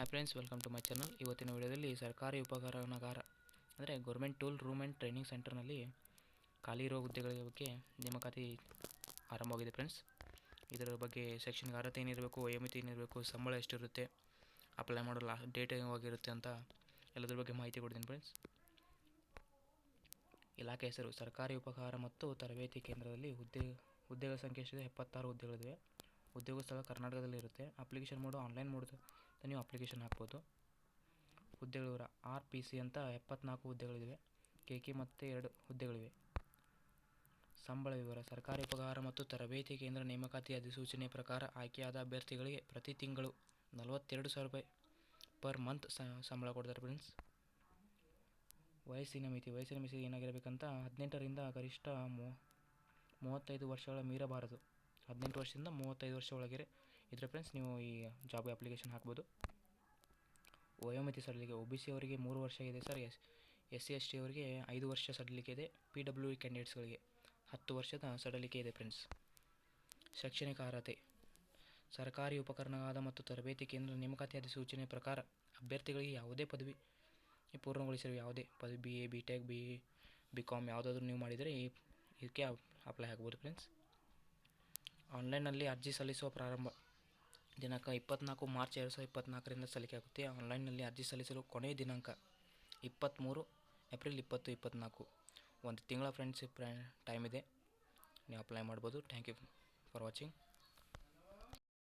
Hi friends welcome to my channel ಇವತ್ತಿನ ವಿಡಿಯೋದಲ್ಲಿ ಸರ್ಕಾರಿ ಉಪಕರಣಗಾರ, ಅಂದರೆ government tool room and training ಸೆಂಟರ್ನಲ್ಲಿ ಖಾಲಿ ಇರೋ ಹುದ್ದೆಗಳ ಬಗ್ಗೆ ನೇಮಕಾತಿ ಆರಂಭವಾಗಿದೆ ಫ್ರೆಂಡ್ಸ್ ಇದರ ಬಗ್ಗೆ ಸೆಕ್ಷನ್ಗೆ ಅರ್ಹತೆ ಏನಿರಬೇಕು ವಯೋಮಿತಿ ಏನಿರಬೇಕು, ಸಂಬಳ ಎಷ್ಟಿರುತ್ತೆ ಅಪ್ಲೈ ಮಾಡೋ ಲಾ ಡೇಟ್ ಯಾವಾಗಿರುತ್ತೆ ಅಂತ ಎಲ್ಲದ್ರ ಬಗ್ಗೆ ಮಾಹಿತಿ ಕೊಡ್ತೀನಿ ಫ್ರೆಂಡ್ಸ್ ಇಲಾಖೆ ಹೆಸರು ಸರ್ಕಾರಿ ಉಪಕಾರ ಮತ್ತು ತರಬೇತಿ ಕೇಂದ್ರದಲ್ಲಿ ಹುದ್ದೆ, ಹುದ್ದೆಗಳ ಸಂಖ್ಯೆ ಎಷ್ಟಿದೆ? ಎಪ್ಪತ್ತಾರು ಹುದ್ದೆಗಳಿವೆ. ಉದ್ಯೋಗ ಸ್ಥಳ ಕರ್ನಾಟಕದಲ್ಲಿ ಇರುತ್ತೆ ಅಪ್ಲಿಕೇಶನ್ ಮೋಡು ಆನ್ಲೈನ್ ಮೋಡ್ ನೀವು ಅಪ್ಲಿಕೇಶನ್ ಹಾಕ್ಬೋದು. ಹುದ್ದೆಗಳ ಆರ್ ಪಿ ಸಿ ಅಂತ ಎಪ್ಪತ್ನಾಲ್ಕು ಹುದ್ದೆಗಳಿವೆ. ಕೆ ಕೆ ಮತ್ತು ಎರಡು ಹುದ್ದೆಗಳಿವೆ. ಸಂಬಳ ವಿವರ, ಸರ್ಕಾರಿ ಪಗಾರ ಮತ್ತು ತರಬೇತಿ ಕೇಂದ್ರ ನೇಮಕಾತಿ ಅಧಿಸೂಚನೆ ಪ್ರಕಾರ ಆಯ್ಕೆಯಾದ ಅಭ್ಯರ್ಥಿಗಳಿಗೆ ಪ್ರತಿ ತಿಂಗಳು ನಲವತ್ತೆರಡು ಸಾವಿರ ರೂಪಾಯಿ ಪರ್ ಮಂತ್ ಸಂಬಳ ಕೊಡ್ತಾರೆ ಫ್ರೆಂಡ್ಸ್ ವಯಸ್ಸಿನ ಮಿತಿ ವಯಸ್ಸಿನ ಮಿತಿ ಏನಾಗಿರಬೇಕಂತ ಹದಿನೆಂಟರಿಂದ ಗರಿಷ್ಠ ಮೂವತ್ತೈದು ವರ್ಷಗಳ ಮೀರಬಾರದು. ಹದಿನೆಂಟು ವರ್ಷದಿಂದ ಮೂವತ್ತೈದು ವರ್ಷ ಒಳಗೆ ಇದ್ರೆ ಫ್ರೆಂಡ್ಸ್ ನೀವು ಈ ಜಾಬ್ಗೆ ಅಪ್ಲಿಕೇಶನ್ ಹಾಕ್ಬೋದು. ವಯೋಮಿತಿ ಸಡಿಲಿಕೆ ಒ ಬಿ ಸಿ ಅವರಿಗೆ ಮೂರು ವರ್ಷ ಇದೆ sir S S C S T ಅವರಿಗೆ ಐದು ವರ್ಷ ಸಡಿಲಿಕೆ ಇದೆ. ಪಿ ಡಬ್ಲ್ಯೂ ಇ ಕ್ಯಾಂಡಿಡೇಟ್ಸ್ಗಳಿಗೆ ಹತ್ತು ವರ್ಷದ ಸಡಿಲಿಕೆ ಇದೆ ಫ್ರೆಂಡ್ಸ್ ಶೈಕ್ಷಣಿಕ ಅರ್ಹತೆ, ಸರ್ಕಾರಿ ಉಪಕರಣಗಳಾದ ಮತ್ತು ತರಬೇತಿ ಕೇಂದ್ರ ನೇಮಕಾತಿ ಅಧಿಸೂಚನೆ ಪ್ರಕಾರ ಅಭ್ಯರ್ಥಿಗಳಿಗೆ ಯಾವುದೇ ಪದವಿ ಪೂರ್ಣಗೊಳಿಸಿರುವ ಯಾವುದೇ ಪದವಿ B A B tech B B com ಯಾವುದಾದ್ರೂ ನೀವು ಮಾಡಿದರೆ ಈ ಇದಕ್ಕೆ ಅಪ್ಲೈ ಆಗ್ಬೋದು ಫ್ರೆಂಡ್ಸ್ ಆನ್ಲೈನಲ್ಲಿ ಅರ್ಜಿ ಸಲ್ಲಿಸುವ ಪ್ರಾರಂಭ. ದಿನಾಂಕ ಇಪ್ಪತ್ನಾಲ್ಕು ಮಾರ್ಚ್ ಎರಡು ಸಾವಿರದ ಇಪ್ಪತ್ನಾಲ್ಕರಿಂದ ಸಲ್ಲಿಕೆ ಆಗುತ್ತೆ. ಆನ್ಲೈನ್ನಲ್ಲಿ ಅರ್ಜಿ ಸಲ್ಲಿಸಲು ಕೊನೆಯ ದಿನಾಂಕ ಇಪ್ಪತ್ತ್ಮೂರು ಏಪ್ರಿಲ್ ಇಪ್ಪತ್ತು ಇಪ್ಪತ್ತ್ನಾಲ್ಕು ಒಂದು ತಿಂಗಳ ಫ್ರೆಂಡ್ಸ್ ಟೈಮ್ ಇದೆ. ನೀವು ಅಪ್ಲೈ ಮಾಡ್ಬೋದು. Thank you for watching